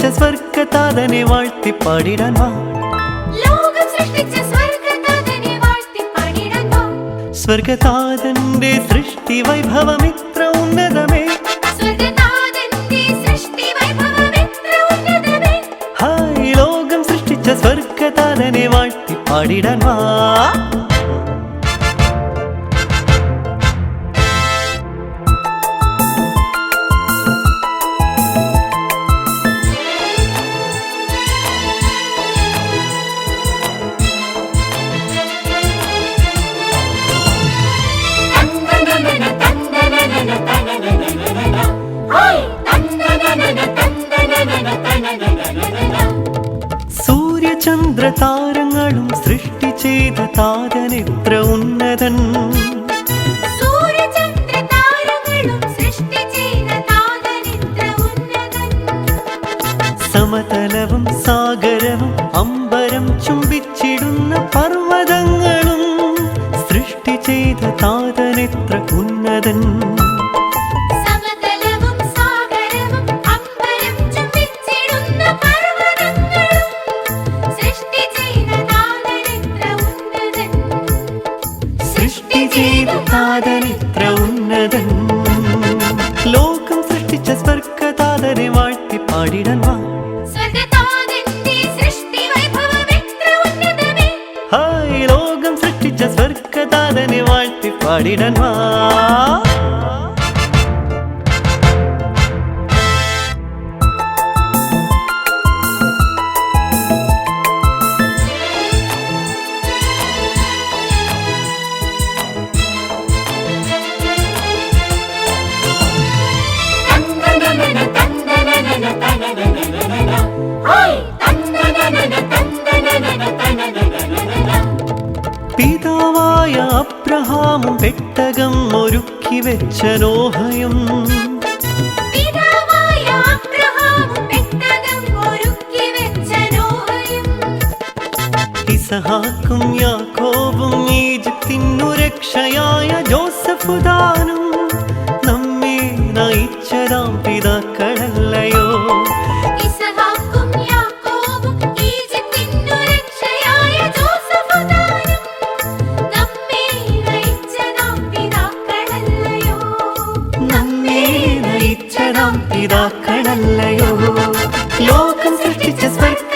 സൃഷ്ടിച്ച സ്വർഗതാതനെ വാഴ്ത്തി പാടിടാൻ വാ. സ്വർഗതാതന്റെ സൃഷ്ടി വൈഭവം ഇത്ര ഉന്നതമേ. ഹായ് ലോകം സൃഷ്ടിച്ച സ്വർഗതാതനെ വാഴ്ത്തി പാടിടാൻ വാ താരങ്ങളും സൃഷ്ടി ചെയ്ത സൃഷ്ടി ഉന്നതൻ. സമതലവും സാഗരവും അമ്പരം ചുംബിച്ചിടുന്ന പർവതങ്ങളും സൃഷ്ടി ചെയ്ത താതനെത്ര ഉന്നതൻ സൃഷ്ടി ഉന്നതൻ ലോകം സൃഷ്ടിച്ച സ്വർഗതാദനെ വാഴ്ത്തി പാടിടാൻ വാ. ഹായ് ലോകം സൃഷ്ടിച്ച സ്വർഗതാദനെ വാഴ്ത്തി പാടിടാൻ വാ. പിതാവായ അബ്രഹാമും പെട്ടകം ഒരുക്കി വെച്ച നോഹയും. ഇസഹാക്കും യാക്കോബും ഈജിപ്തിനു രക്ഷയായ ജോസഫുദാനും നമ്മെ നയിച്ചതാം പിതാക്കളല്ലയോ പിതാക്കളല്ലയോ ലോകം സൃഷ്ടിച്ച സ്വർഗ